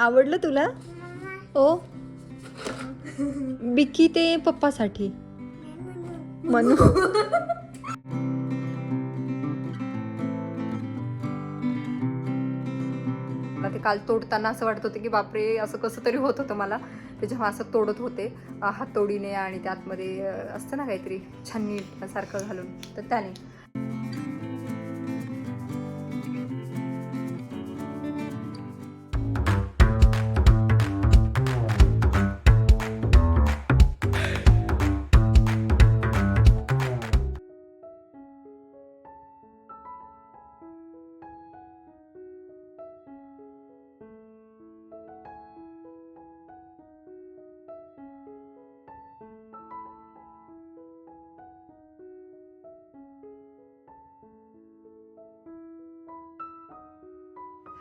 आवडलं तुला? ओ बिकी ते पप्पासाठी. म्हणू ते काल तोडताना असं वाटत होतं की बापरे असं कसं तरी होत होतं मला. ते जेव्हा असं तोडत होते हातोडीने आणि त्यातमध्ये असतं ना काहीतरी छन्नी सारखं घालून तर त्याने.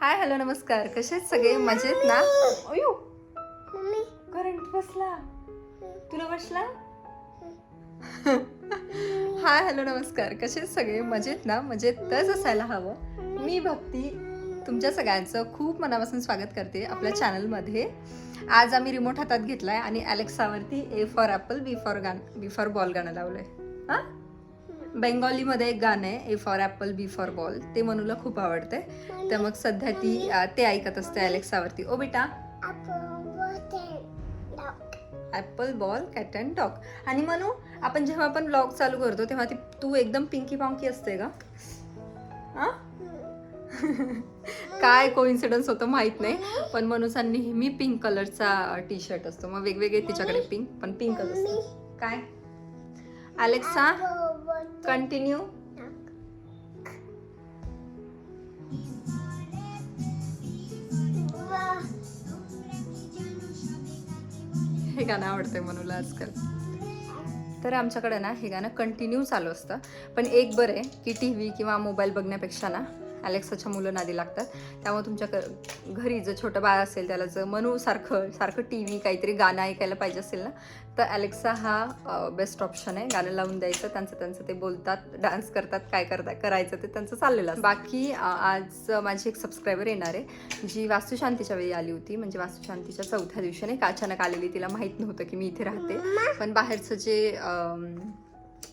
हाय हॅलो नमस्कार. कसे आहेत सगळे? मजेत ना? अयो! करंट बसला. तुला बसला? हाय हॅलो नमस्कार. कसे सगळे? मजेत ना? मजेतच असायला हवं. मी भक्ती तुमच्या सगळ्यांचं खूप मनापासून स्वागत करते आपल्या चॅनलमध्ये. आज आम्ही रिमोट हातात घेतलाय आणि अलेक्सावरती A for apple B for गाण बी फॉर बॉल गाणं लावलंय. हां? बेंगॉलीमध्ये एक गाणं आहे A for apple B for ball ते मनूला खूप आवडते. तर मग सध्या ती ते ऐकत असते अलेक्सावरती ओ बेटा. Apple ball cat and dog आणि म्हणू आपण जेव्हा आपण ब्लॉग चालू करतो तेव्हा ती तू एकदम पिंकी पांकी असते का? आ? काय कोइन्सिडन्स होतं माहीत नाही. पण मनूचा नेहमी पिंक कलरचा टी शर्ट असतो. मग वेगवेगळे तिच्याकडे पिंक पण पिंकच असतो काय? अलेक्सा कंटिन्यू हे गाणं आवडतंय मनूला आजकाल. तर आमच्याकडे ना हे गाणं कंटिन्यू चालू असतं. पण एक बरं आहे की टी व्ही किंवा मोबाईल बघण्यापेक्षा ना अलेक्साच्या मुलं नादी लागतात. त्यामुळे तुमच्या घरी जर छोटं बाळ असेल त्याला जर मनू सारखं सारखं टी व्ही काहीतरी गाणं ऐकायला पाहिजे असेल ना तर अलेक्सा हा बेस्ट ऑप्शन आहे. गाणं लावून द्यायचं त्यांचं त्यांचं ते बोलतात डान्स करतात काय करतात करायचं ते त्यांचं चाललेलं असतं. बाकी आज माझी एक सबस्क्रायबर येणार आहे जी वास्तुशांतीच्या वेळी आली होती. म्हणजे वास्तुशांतीच्या चौथ्या दिवशी नाही का अचानक आलेली तिला माहीत नव्हतं की मी इथे राहते. पण बाहेरचं जे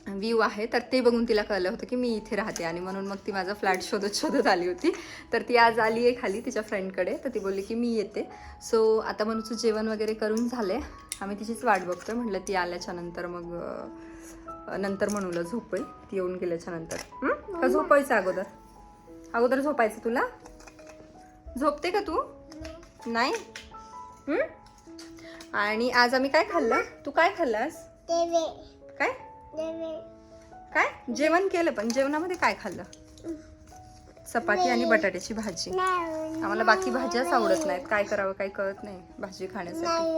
व्ह्यू आहे तर ते बघून तिला कळलं होतं की मी इथे राहते आणि म्हणून मग ती माझा फ्लॅट शोधत शोधत आली होती. तर ती आज आली आहे खाली तिच्या फ्रेंडकडे तर ती बोलली की मी येते. सो आता मनूचं जेवण वगैरे करून झाले आम्ही तिचीच वाट बघतोय म्हटलं ती आल्याच्यानंतर मग नंतर म्हणूला झोपेल ती येऊन गेल्याच्यानंतर. हं? का झोपायचं अगोदर? अगोदर झोपायचं तुला? झोपते का तू? नाही? आणि आज आम्ही काय खाल्लं? तू काय खाल्लास? काय? काय? जेवण केलं पण. जेवणामध्ये काय खाल्लं? चपाती आणि बटाट्याची भाजी. आम्हाला बाकी भाज्याच आवडत नाहीत. काय करावं काही कळत नाही भाजी खाण्यासाठी?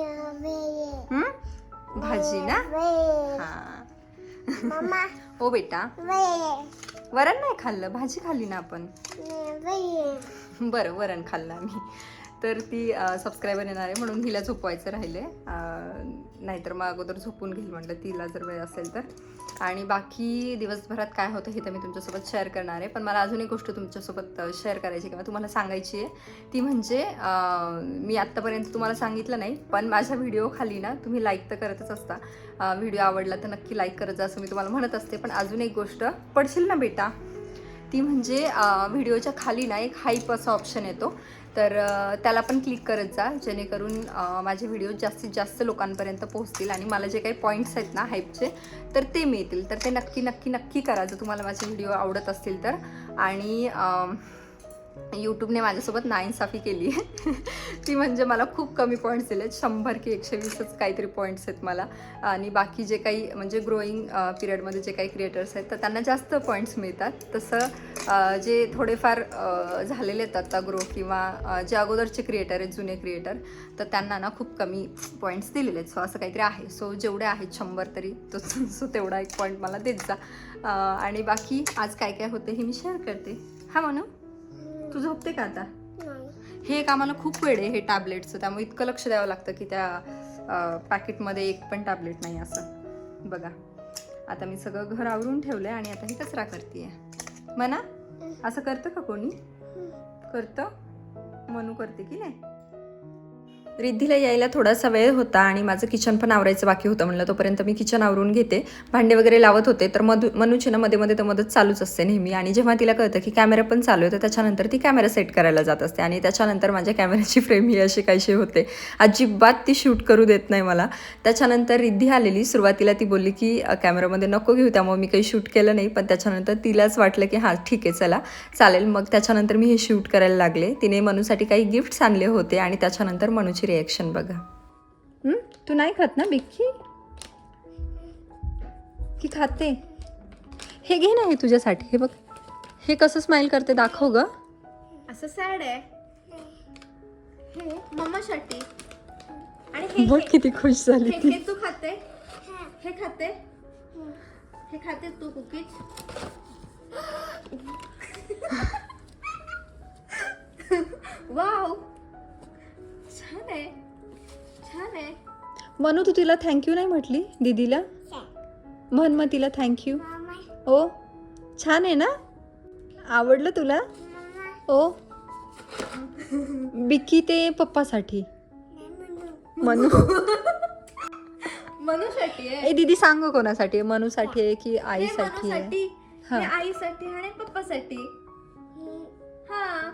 भाजी ना? हा. हो बेटा. वरण नाही खाल्लं? भाजी खाल्ली ना आपण? बरं वरण खाल्लं आम्ही. तर ती सबस्क्रायबर येणार आहे म्हणून हिला झोपवायचं राहिले आहे नाहीतर मग अगोदर झोपून घेईल म्हटलं तिला जर वेळ असेल तर. आणि बाकी दिवसभरात काय होतं हे तर मी तुमच्यासोबत शेअर करणार आहे. पण मला अजून एक गोष्ट तुमच्यासोबत शेअर करायची किंवा तुम्हाला सांगायची आहे. ती म्हणजे मी आत्तापर्यंत तुम्हाला सांगितलं नाही पण माझ्या व्हिडिओ खाली ना तुम्ही लाईक तर करतच असता. व्हिडिओ आवडला तर नक्की लाईक करत जा असं मी तुम्हाला म्हणत असते. पण अजून एक गोष्ट पडशील ना बेटा? ती म्हणजे व्हिडिओच्या खाली ना एक हाईप असा ऑप्शन येतो. तर त्याला पण क्लिक करत जा जेणेकरून माझे व्हिडिओ जास्तीत जास्त लोकांपर्यंत पोहोचतील आणि मला जे काही पॉईंट्स आहेत ना हाईपचे तर ते मिळतील. तर ते नक्की नक्की नक्की करा. जर तुम्हाला माझे व्हिडिओ आवडत असतील तर. आणि यूट्यूबने माझ्यासोबत नाइन्साफी केली. आहे ती म्हणजे मला खूप कमी पॉईंट्स दिले आहेत शंभर की एकशे वीसच काहीतरी पॉईंट्स आहेत मला. आणि बाकी जे काही म्हणजे ग्रोईंग पिरियडमध्ये जे काही क्रिएटर्स आहेत तर त्यांना जास्त पॉईंट्स मिळतात. तसं जे थोडेफार झालेले आहेत आत्ता ग्रो किंवा जे अगोदरचे क्रिएटर आहेत जुने क्रिएटर तर त्यांना ना खूप कमी पॉईंट्स दिलेले आहेत. सो असं काहीतरी आहे. सो जेवढे आहेत शंभर तरी तो सो तेवढा एक पॉईंट मला देत जा. आणि बाकी आज काय काय होते हे मी शेअर करते. हा म्हणू तू झोपते का आता? हे एक आम्हाला खूप वेळ आहे हे टॅबलेटचं त्यामुळे इतकं लक्ष द्यावं लागतं की त्या पॅकेटमध्ये एक पण टॅबलेट नाही असं. बघा आता मी सगळं घर आवरून ठेवलंय आणि आता ही कचरा करते म्हणा असं करतं का कोणी? करतं? मनू करते की नाही? रिद्धीला यायला थोडासा वेळ होता आणि माझं किचन पण आवरायचं बाकी होतं म्हणलं तोपर्यंत मी किचन आवरून घेते. भांडे वगैरे लावत होते तर मधु मनूची ना मध्ये मध्ये तर मदत चालूच असते नेहमी. आणि जेव्हा तिला कळतं की कॅमेरा पण चालू आहे तर त्याच्यानंतर ती कॅमेरा सेट करायला जात असते. आणि त्याच्यानंतर माझ्या कॅमेऱ्याची फ्रेम ही अशी काहीशी होते. अजिबात ती शूट करू देत नाही मला. त्याच्यानंतर रिद्धी आलेली. सुरुवातीला ती बोलली की कॅमेरामध्ये नको घेऊ त्यामुळे मी काही शूट केलं नाही. पण त्याच्यानंतर तिलाच वाटलं की हां ठीक आहे चला चालेल. मग त्याच्यानंतर मी हे शूट करायला लागले. तिने मनूसाठी काही गिफ्ट्स आणले होते आणि त्याच्यानंतर मनूची रिॲक्शन बघा. हं? तू नाही खात ना बिक्की? की खाते? हे घे ना हे तुझ्यासाठी. हे बघ. हे कसं स्माईल करते दाखव ग. असं सॅड आहे. हे मम्मासाठी. आणि हे बघ किती खुश झाली हे ती. हे तू खाते. हे खाते. हे खाते तू कुकीज. वाव छान आहे. छान आहे. मनू तू तिला थँक्यू नाही म्हटली? दीदीला? म्हण मग तिला थँक्यू हो छान आहे ना? आवडलं तुला? हो बिक्की ते पप्पासाठी. मनू. मनूसाठी आहे. ए दीदी सांग कोणासाठी? आहे मनूसाठी आहे की हे आईसाठी आहे? मनूसाठी. हा. हे. आईसाठी आणि पप्पासाठी. हा.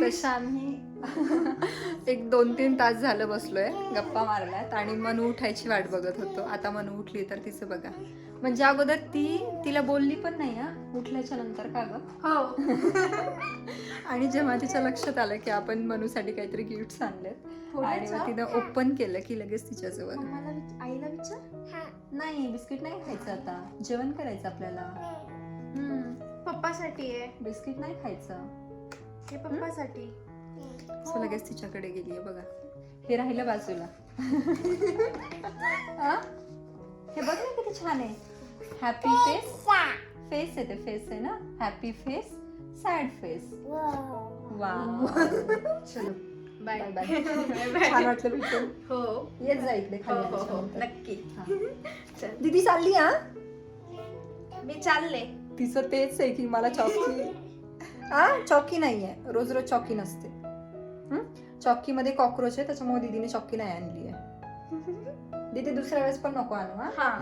तसं आम्ही एक दोन तीन तास झालं बसलोय गप्पा मारल्यात आणि मनू उठायची वाट बघत होतो. आता मनू उठली तर तिचं बघा. म्हणजे अगोदर ती तिला बोलली पण नाही हा? उठल्याच्या नंतर का ग? हो. आणि जेव्हा तिच्या लक्षात आलं की आपण मनूसाठी काहीतरी गिफ्ट आणलेत आणि मग तिनं ओपन केलं की लगेच तिच्याजवळ. आईला विचार. नाही बिस्किट नाही खायचं आता. जेवण करायचं आपल्याला. पप्पासाठी आहे. बिस्किट नाही खायचं. हे पप्पासाठी. सो लगेच तिच्याकडे गेली बघा. हे राहिलं बाजूला. हा? हे बघ ना किती छान आहे. हॅपी फेस फेस आहे. ते फेस आहे ना? हॅपी फेस सॅड फेस वा चलो. बाय बाय बाय छान वाटलं भेटून. हो. येत जा इकडे हो खाली हो हो. नक्की. हा. चल. दीदी चालली हा? मी चालले. तिचं तेच आहे की मला चॉकी हा? चॉकी नाहीये. रोज रोज चॉकी नसते? चॉकीमध्ये कॉक्रोच आहे त्याच्यामुळे दीदीने चॉकी नाही आणली आहे. दीदी दुसऱ्या वेळेस पण नको आणू हा?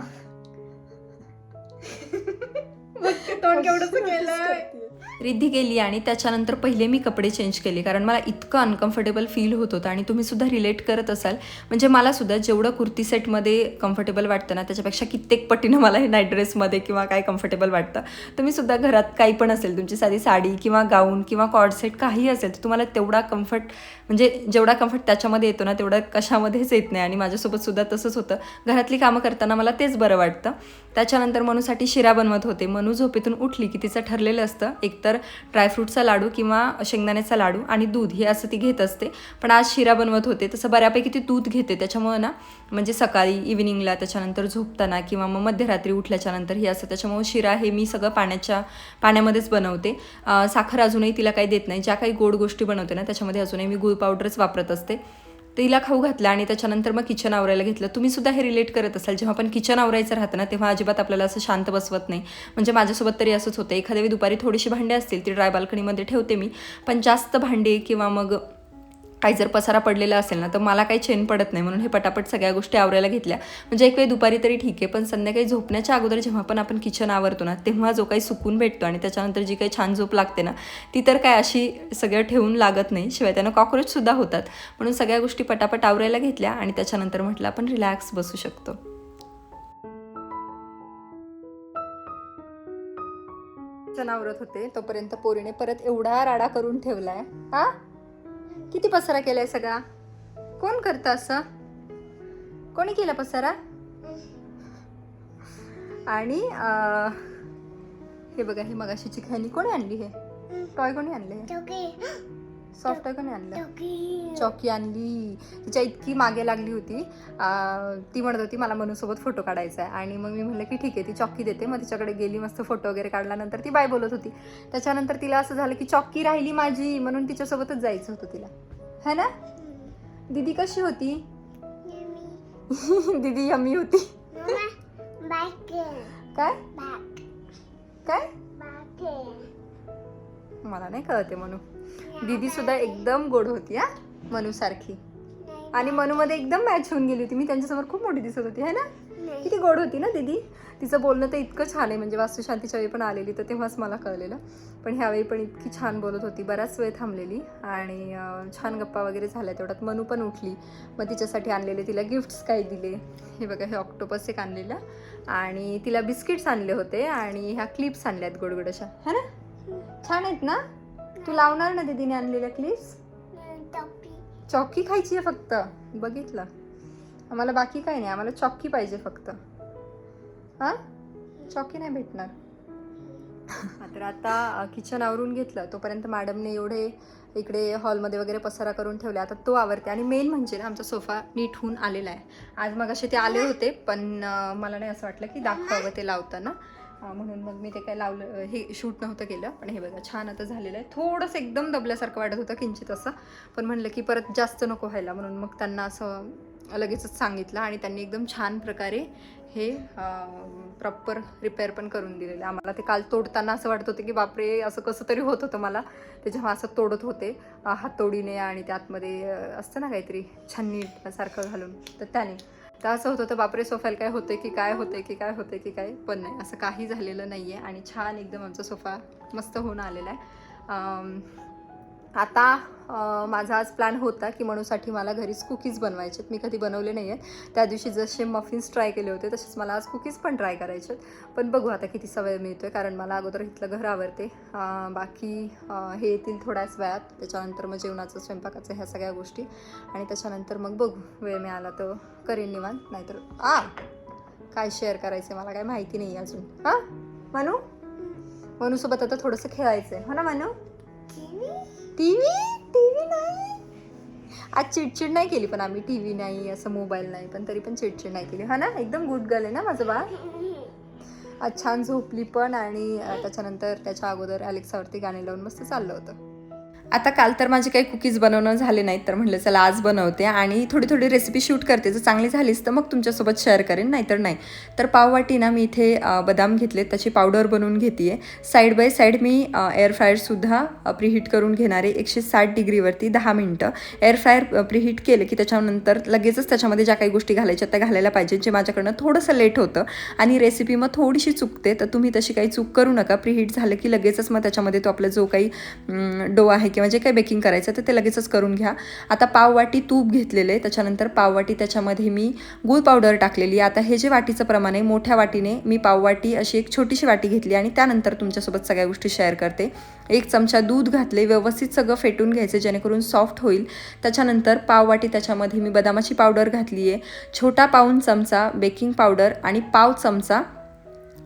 तोंड केवढं केलंय? रिद्धी गेली आणि त्याच्यानंतर पहिले मी कपडे चेंज केले. कारण मला इतकं अनकम्फर्टेबल फील होत होतं आणि तुम्ही सुद्धा रिलेट करत असाल. म्हणजे मला सुद्धा जेवढं कुर्ती सेटमध्ये कम्फर्टेबल वाटतं ना त्याच्यापेक्षा कित्येक पटीनं मला हे नाईट ड्रेसमध्ये किंवा काय कम्फर्टेबल वाटतं. तुम्ही सुद्धा घरात काही पण असेल तुमची साधी साडी किंवा गाऊन किंवा कॉर्ड सेट काही असेल तर तुम्हाला तेवढा कम्फर्ट म्हणजे जेवढा कम्फर्ट त्याच्यामध्ये येतो ना तेवढा कशामध्येच येत नाही. आणि माझ्यासोबत सुद्धा तसंच होतं. घरातली कामं करताना मला तेच बरं वाटतं. त्याच्यानंतर मनूसाठी शिरा बनवत होते. मनू झोपेतून उठली की तिचं ठरलेलं असतं एकतर ड्रायफ्रूटचा लाडू किंवा शेंगदाण्याचा लाडू आणि दूध हे असं ती घेत असते. पण आज शिरा बनवत होते तसं बऱ्यापैकी ती दूध घेते. त्याच्यामुळं ना म्हणजे सकाळी इव्हिनिंगला त्याच्यानंतर झोपताना किंवा मग मध्यरात्री उठल्याच्यानंतर हे असं त्याच्यामुळं शिरा हे मी सगळं पाण्याच्या पाण्यामध्येच बनवते. साखर अजूनही तिला काही देत नाही. ज्या काही गोड गोष्टी बनवते ना त्याच्यामध्ये अजूनही मी गुळ पावडरच वापरत असते. तिला खाऊ घातलं आणि त्याच्यानंतर मग किचन आवरायला घेतलं. तुम्ही सुद्धा हे रिलेट करत असाल. जेव्हा आपण किचन आवरायचं राहतं ना तेव्हा अजिबात आपल्याला असं शांत बसवत नाही. म्हणजे माझ्यासोबत तरी असंच होतं. एखाद्या वेळी दुपारी थोडीशी भांडी असतील ती ड्राय बाल्कनीमध्ये ठेवते मी. पण जास्त भांडे किंवा मग काही जर पसारा पडलेला असेल ना तर मला काही चेन पडत नाही म्हणून हे पटापट सगळ्या गोष्टी आवरायला घेतल्या. म्हणजे एक वेळ दुपारी तरी ठीक आहे पण संध्याकाळी झोपण्याच्या अगोदर जेव्हा पण आपण किचन आवरतो ना तेव्हा जो काही सुकून भेटतो आणि त्याच्यानंतर जी काही छान झोप लागते ना ती तर काय अशी सगळं ठेवून लागत नाही. शिवाय त्यानं कॉक्रोचसुद्धा होतात. म्हणून सगळ्या गोष्टी पटापट आवरायला घेतल्या आणि त्याच्यानंतर म्हटलं आपण रिलॅक्स बसू शकतो. आवरत होते तोपर्यंत पोरीने परत एवढा राडा करून ठेवलाय. हा? किती पसारा केलाय सगळा? कोण करतं असं? कोणी केला पसारा? आणि हे बघा हे मगाशी चिकनी कोणी आणली हे? टॉय कोणी आणले सॉफ्ट टॉय कोणी आणलं? चॉकी आणली. तिच्या इतकी मागे लागली होती. ती म्हणत होती मला मनूसोबत फोटो काढायचा आहे आणि मग मी म्हणलं की ठीक आहे ती चॉकी देते. मग तिच्याकडे गेली मस्त फोटो वगैरे काढल्यानंतर ती बाय बोलत होती. त्याच्यानंतर तिला असं झालं की चॉकी राहिली माझी. म्हणून तिच्यासोबतच जायचं होतं तिला. है ना? दीदी कशी होती? दीदी यमी होती. काय? काय? मला नाही कळते म्हणू दीदी सुद्धा एकदम गोड होती हा? मनू सारखी. आणि मनूमध्ये एकदम मॅच होऊन गेली होती. मी त्यांच्यासमोर खूप मोठी दिसत होती है ना? किती गोड होती ना दीदी? तिचं बोलणं तर इतकं छान आहे. म्हणजे वास्तुशांतीच्या वेळी पण आलेली तर तेव्हाच मला कळलेलं. पण ह्यावेळी पण इतकी छान बोलत होती. बराच वेळ थांबलेली. आणि छान गप्पा वगैरे झाल्या तेवढ्यात. मनू पण उठली. मग तिच्यासाठी आणलेले तिला गिफ्ट्स काही दिले. हे बघा हे ऑक्टोपस एक आणलेलं. आणि तिला बिस्किट्स आणले होते. आणि ह्या क्लिप्स आणल्या आहेत गोडगोड अशा. है ना? छान आहेत ना? तू लावणार ना दीदीने आणलेल्या क्लिप्स चॉकी खायची आहे फक्त. बघितलं. आम्हाला बाकी काही नाही. आम्हाला चॉकी पाहिजे फक्त. हां? चॉकी नाही भेटणार. तर आता किचन आवरून घेतलं. तोपर्यंत मॅडमने एवढे इकडे हॉलमध्ये वगैरे पसारा करून ठेवले. आता तो आवरते. आणि मेन म्हणजे ना आमचा सोफा नीट होऊन आलेला आहे. आज मग असे ते आले होते पण मला नाही असं वाटलं की दाखवावं ते लावताना. म्हणून मग मी ते काय लावलं हे शूट नव्हतं केलं पण हे बघा छान आता झालेलं आहे. थोडंसं एकदम दबल्यासारखं वाटत होतं किंचित असं पण म्हणलं की परत जास्त नको व्हायला म्हणून मग त्यांना असं लगेचच सांगितलं आणि त्यांनी एकदम छान प्रकारे हे प्रॉपर रिपेअर पण करून दिलेलं. आम्हाला ते काल तोडताना असं वाटत होतं की बापरे असं कसं तरी होत होतं मला. ते जेव्हा असं तोडत होते हातोडीने आणि त्यातमध्ये असतं ना काहीतरी छान सारखं घालून तर त्याने तर असं होतं होतं बापरे सोफ्याला काय होते की काय होते की काय होते की काय? पण नाही असं काही झालेलं नाही आहे आणि छान एकदम आमचा सोफा मस्त होऊन आलेला आहे. आता माझा आज प्लॅन होता की म्हणूसाठी मला घरीच कुकीज बनवायचे मी कधी बनवले नाही आहेत त्या दिवशी जसे मफिन्स ट्राय केले होते तसेच मला आज कुकीज पण ट्राय करायचे आहेत. पण बघू आता किती सवय मिळतो आहे कारण मला अगोदर इथलं घर आवडते. बाकी हे येतील थोड्याच वेळात. त्याच्यानंतर मग जेवणाचं स्वयंपाकाचं ह्या सगळ्या गोष्टी. आणि त्याच्यानंतर मग बघू वेळ मिळाला तर करेन निवांत. नाहीतर आ काय शेअर करायचं मला काय माहिती नाही अजून. हां? मनू? मनूसोबत आता थोडंसं खेळायचं आहे हो ना Manu? T V T V नाही. आज चिडचिड नाही केली पण आम्ही टी व्ही नाही असं मोबाईल नाही पण तरी पण चिडचिड नाही केली. हा ना? एकदम गुड गर्ल आहे ना माझं बाळ? आज छान झोपली पण आणि त्याच्यानंतर त्याच्या अगोदर अलेक्सावरती गाणे लावून मस्त चाललं होतं. आता काल तर माझे काही कुकीज बनवणं झाले नाहीत तर म्हटलं चला आज बनवते आणि थोडी थोडी रेसिपी शूट करते. जर चांगली झालीच तर मग तुमच्यासोबत शेअर करेन नाहीतर नाही. तर पाववाटी ना मी इथे बदाम घेतले त्याची पावडर बनवून घेते आहे साईड बाय साईड मी एअर फ्रायरसुद्धा प्रीहीट करून घेणारे एकशे साठ डिग्रीवरती दहा मिनटं. एअर फ्रायर प्रीहीट केलं की त्याच्यानंतर लगेचच त्याच्यामध्ये ज्या काही गोष्टी घालायच्या त्या घालायला पाहिजे जे माझ्याकडनं थोडंसं लेट होतं. आणि रेसिपी मग थोडीशी चुकते तर तुम्ही तशी काही चूक करू नका. प्रीहीट झालं की लगेचच मग त्याच्यामध्ये तो आपला जो काही डो आहे किंवा जे काही बेकिंग करायचं तर ते लगेचच करून घ्या. आता पाववाटी तूप घेतलेलं आहे त्याच्यानंतर पाववाटी त्याच्यामध्ये मी गूळ पावडर टाकलेली आहे. आता हे जे वाटीचं प्रमाण आहे मोठ्या वाटीने मी पाववाटी अशी एक छोटीशी वाटी घेतली आणि त्यानंतर तुमच्यासोबत सगळ्या गोष्टी शेअर करते. एक चमचा दूध घातले व्यवस्थित सगळं फेटून घ्यायचं जेणेकरून सॉफ्ट होईल. त्याच्यानंतर पाववाटी त्याच्यामध्ये मी बदामाची पावडर घातली आहे छोटा पाऊन चमचा बेकिंग पावडर आणि पाव चमचा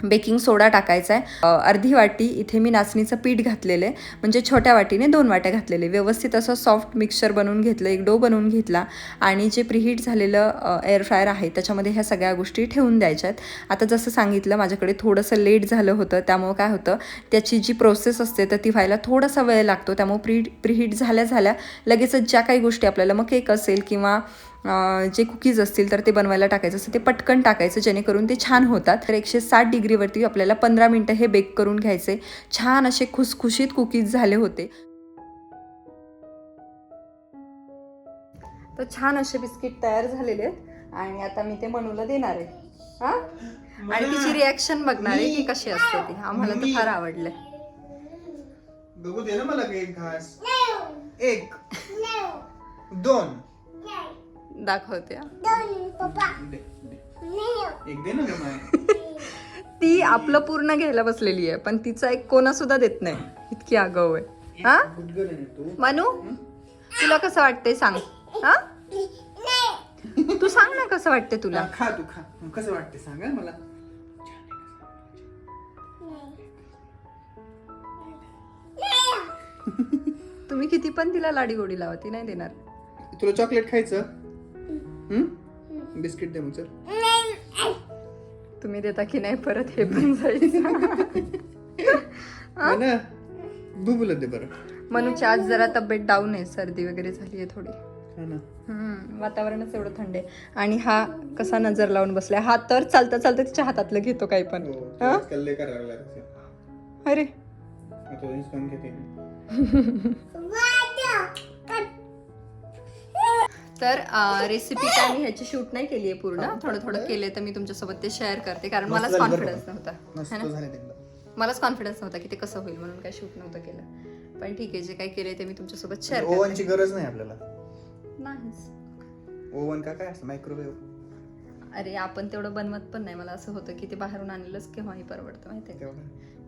बेकिंग सोडा टाकायचा आहे. अर्धी वाटी इथे मी नाचणीचं पीठ घातलेलं आहे. म्हणजे छोट्या वाटीने दोन वाट्या घातलेले. व्यवस्थित असं सॉफ्ट मिक्सचर बनवून घेतलं एक डो बनवून घेतला आणि जे प्रिहीट झालेलं एअर फ्रायर आहे त्याच्यामध्ये ह्या सगळ्या गोष्टी ठेवून द्यायच्या आहेत. आता जसं सांगितलं माझ्याकडे थोडंसं लेट झालं होतं त्यामुळं काय होतं त्याची जी प्रोसेस असते तर ती व्हायला थोडासा वेळ लागतो. त्यामुळे प्री प्रिहीट झाल्या झाल्या लगेचच ज्या काही गोष्टी आपल्याला मग केक असेल किंवा जे कुकीज असतील तर ते बनवायला टाकायचं असं ते पटकन टाकायचं जेणेकरून ते छान होतात. तर एकशे साठ डिग्रीवरती आपल्याला पंधरा मिनटं हे बेक करून घ्यायचे. छान असे खुसखुशीत कुकीज झाले होते. तर छान असे बिस्किट तयार झालेले आहेत. आणि आता मी ते मनूला देणार आहे. हा? आणि तिची रिॲक्शन बघणार आहे की कशी असते ती. आम्हाला तर फार आवडलंय. बघू दे ना मला एक घास एक. दोन. दाखवते हा. दे, दे. एक दे ना ग माय. ती आपलं पूर्ण घ्यायला बसलेली आहे पण तिचा एक कोणा सुद्धा देत नाही. इतकी आगाऊ आहे. हा? मनू तुला कसं वाटतंय सांग. हा? तू सांग ना कसं वाटतंय तुला. खा तू खा. कसं वाटते सांग हा मला. तुम्ही किती पण तिला लाडी गोडी लावा ती नाही देणार. तुला चॉकलेट खायचं? बिस्किट दे मग चल तुम्ही देता की नाही परत हे पण ना? बुबुला दे बरं. मनूची आज जरा तब्येत डाऊन आहे सर्दी वगैरे झाली आहे थोडी. हा वातावरणच एवढं थंड आहे. आणि हा कसा नजर लावून बसलाय हा तर चालता चालता तिच्या हातातलं घेतो काही पण. हो. अरे. तर रेसिपी काय मी ह्याची शूट नाही केली आहे पूर्ण. थोडं थोडं केले तर मी तुमच्यासोबत ते शेअर करते. कारण मलाच कॉन्फिडन्स? नव्हता. है ना? मलाच कॉन्फिडन्स नव्हता की ते कसं होईल म्हणून काय शूट नव्हतं केलं. पण ठीक आहे जे काही केले ते मी तुमच्यासोबत शेअर करते ओव्हनची गरज नाही आपल्याला? नाहीच. ओव्हन का काय असतं? मायक्रोवेव्ह अरे आपण तेवढं बनवत पण नाही. मला असं होतं की ते बाहेरून आणलेलंच केव्हाही परवडतं माहिती आहे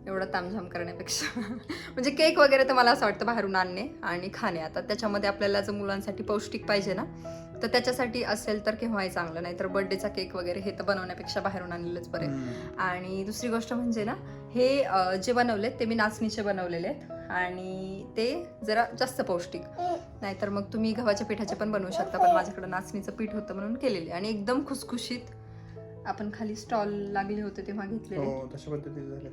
एवढं तामझाम करण्यापेक्षा. म्हणजे केक वगैरे तर मला असं वाटतं बाहेरून आणणे आणि खाणे. आता त्याच्यामध्ये आपल्याला जर मुलांसाठी पौष्टिक पाहिजे ना तर त्याच्यासाठी असेल तर केव्हाही चांगलं. नाही तर बर्थडेचा केक वगैरे हे तर बनवण्यापेक्षा बाहेरून आणलेलंच बरं. आणि दुसरी गोष्ट म्हणजे ना हे जे बनवलेत ते मी नाचणीचे बनवलेले आहेत. आणि ते जरा जास्त पौष्टिक. नाहीतर मग तुम्ही गव्हाच्या पिठाचे पण बनवू शकता पण माझ्याकडे नाचणीचं पीठ होतं म्हणून केलेले. आणि एकदम खुसखुशीत आपण खाली स्टॉल लागले होते तेव्हा घेतलेले. हो तशा झाले.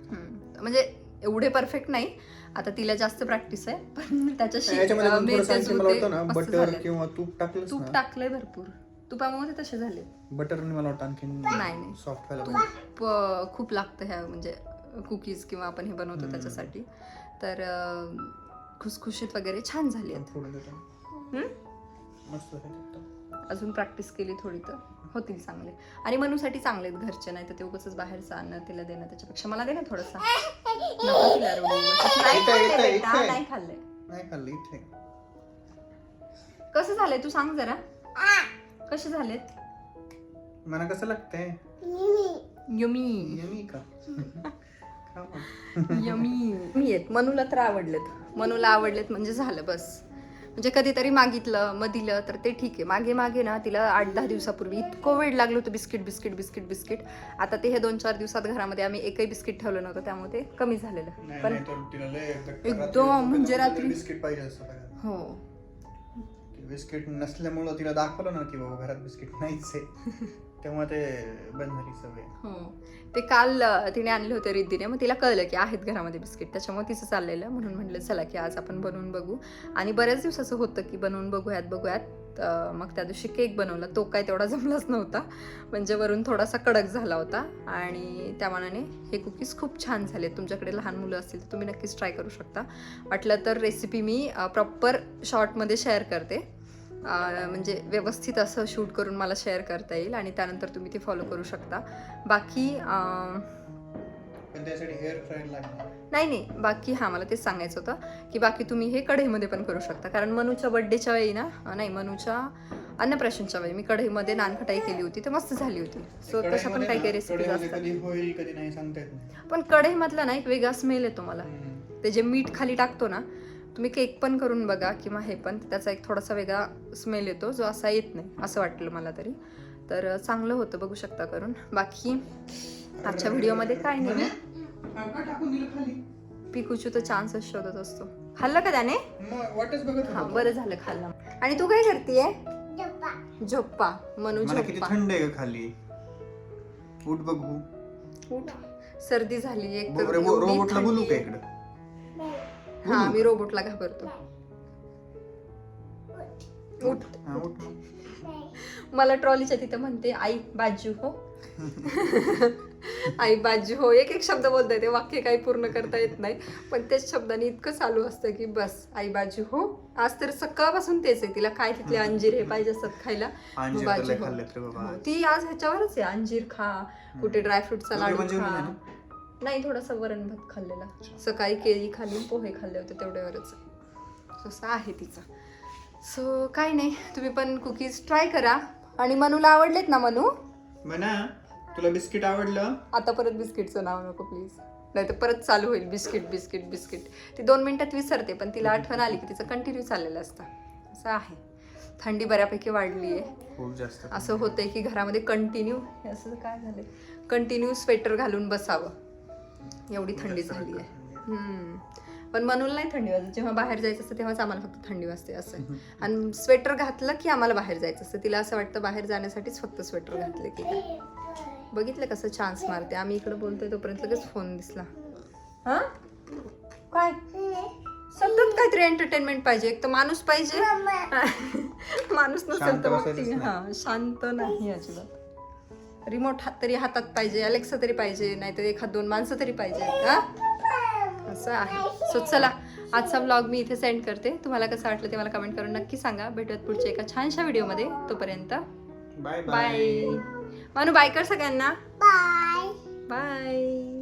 म्हणजे एवढे परफेक्ट नाही. आता तिला जास्त प्रॅक्टिस आहे पण त्याच्याशी बटर. किंवा तूप टाकलंच तूप टाकलंय भरपूर. तुपामध्ये तसे झाले. बटरने मला वाटतं आणखी नाही. सॉफ्ट व्हायला खूप लागतं ह्या म्हणजे कुकीज किंवा आपण हे बनवतो. त्याच्यासाठी. तर खुसखुशीत वगैरे छान झाली आहेत. अजून प्रॅक्टिस केली थोडी तर. होतील चांगले. आणि मनूसाठी चांगले आहेत घरचे नाही तर ते उगाच बाहेरचं आणणं तिला देणं त्याच्यापेक्षा. मला दे ना थोडंसं. नको तिला रडू उगाचच. नाही इथं, खाल्लंय इथं, बेटा, इथं. नाही खाल्लंय. नाही खाल्लं इथे. कसं झालंय? तू सांग जरा. कसे झालेत? मला कसं लागतंय? यमी. यमी. का? खा मग. यमी. मी आहेत. मनूला तर आवडलेत. मनूला आवडलेत म्हणजे झालं बस. म्हणजे कधीतरी मागितलं मग दिलं तर ते ठीक आहे. मागे मागे ना तिला आठ दहा दिवसापूर्वी इतकं वेळ लागलं होतं बिस्किट बिस्किट बिस्किट बिस्किट. आता ते हे दोन चार दिवसात घरामध्ये आम्ही एकही बिस्किट ठेवलं नव्हतं त्यामुळे ते कमी झालेलं. पण एकदम म्हणजे रात्री- बिस्किट पाहिजे. हो. बिस्किट नसल्यामुळं तिला दाखवलं ना की बाबा घरात बिस्किट नाहीच आहे. तेव्हा ते बंद झाली सवय. हो. ते काल अ, तिने आणले होते रिद्धीने. मग तिला कळलं की आहेत घरामध्ये बिस्किट. त्याच्यामुळे तिचं चाललेलं. म्हणून म्हटलं चला की आज आपण बनवून बघू. आणि बऱ्याच दिवसाचं होतं की बनवून बघूयात बघूयात. अ, मग त्या दिवशी केक बनवला. तो काय तेवढा जमलाच नव्हता. म्हणजे वरून थोडासा कडक झाला होता. आणि त्या मानाने हे कुकीज खूप छान झाले तुमच्याकडे लहान मुलं असतील तर तुम्ही नक्कीच ट्राय करू शकता. वाटलं तर रेसिपी मी प्रॉपर शॉर्टमध्ये शेअर करते. म्हणजे व्यवस्थित असं शूट करून मला शेअर करता येईल आणि त्यानंतर तुम्ही ते फॉलो करू शकता. बाकी नाही नाही. बाकी हां मला तेच सांगायचं होतं की बाकी तुम्ही हे कढईमध्ये पण करू शकता. कारण मनूच्या बड्डेच्या वेळी ना नाही मनूच्या अन्नप्राशनच्या वेळी मी कढईमध्ये नानखटाई केली होती. तर मस्त झाली होती. सो तशा पण काही काही रेसिपीज कढईमध्ये असतात. पण कढईमधला ना एक वेगळा स्मेल येतो मला. ते जे मीठ खाली टाकतो ना तुम्ही केक पण करून बघा किंवा हे पण त्याचा एक थोडासा वेगळा स्मेल येतो जो असा येत नाही असं वाटलं मला तरी. तर चांगलं होतं बघू शकता करून. बाकी आजच्या व्हिडिओमध्ये काय नाही हा, पिकूची तर चान्सच शोधत असतो. खाल्लं का त्याने? हा. बरं झालं खाल्लं. आणि तू काय करतेय? झोप्पा मनू झोप्पा थंड आहे का खाली. उठ बघू. उठ. सर्दी झाली एक तर हा मी रोबोटला घाबरतो. उठ. उठ मग. मला ट्रॉलीच्या तिथं म्हणते आई बाजू हो. आई बाजू हो. एक एक शब्द बोलता येते. वाक्य काही पूर्ण करता येत नाही. पण तेच शब्दाने इतकं चालू असतं की बस आई बाजू हो. आज तर सकाळपासून तेच आहे. तिला काय तिथले अंजीर हे पाहिजे असतात खायला? बाजू हो. हो, ती आज ह्याच्यावरच आहे. अंजीर खा कुठे ड्रायफ्रुटचा लाडू खा. नाही थोडासा वरण भात खाल्लेला. सकाळी केळी खाल्ली पोहे खाल्ले होते तेवढ्यावरच. असं आहे तिचं. सो काय नाही तुम्ही पण कुकीज ट्राय करा. आणि मनूला आवडलेत ना मनू? म्हणा तुला बिस्किट आवडलं? आता परत बिस्किटचं नाव नको प्लीज नाही तर परत चालू होईल. Biscuit biscuit biscuit. ती दोन मिनिटात विसरते पण तिला आठवण आली की तिचं कंटिन्यू चाललेलं असतं. असं आहे. थंडी बऱ्यापैकी वाढली आहे. खूप जास्त असं होतंय की घरामध्ये कंटिन्यू असं काय झालंय? कंटिन्यू स्वेटर घालून बसावं. एवढी थंडी झाली आहे. हम्म. पण मनूला नाही थंडी वाजत. जेव्हा बाहेर जायचं असतं तेव्हाच आम्हाला फक्त थंडी वाजते असं. आणि स्वेटर घातलं की आम्हाला बाहेर जायचं असतं. तिला असं वाटतं बाहेर जाण्यासाठीच फक्त स्वेटर घातले की काय. बघितलं कसं चान्स मारते. आम्ही इकडे बोलतोय तोपर्यंत लगेच फोन दिसला. हा? काय? सतत काहीतरी एंटरटेनमेंट पाहिजे. एक तर माणूस पाहिजे. माणूस नसेल शांत तर मग ती. हा शांत नाही अजिबात. रिमोट हात तरी हातात पाहिजे अलेक्सा तरी पाहिजे नाहीतर एखाद दोन माणसं तरी पाहिजे हा? असं आहे. सो चला आजचा ब्लॉग मी इथे सेंड करते. तुम्हाला कसं वाटलं ते मला कमेंट करून नक्की सांगा. भेटूयात पुढच्या एका छानशा व्हिडिओमध्ये तोपर्यंत बाय बाय मानू बाय कर सगळ्यांना. Bye bye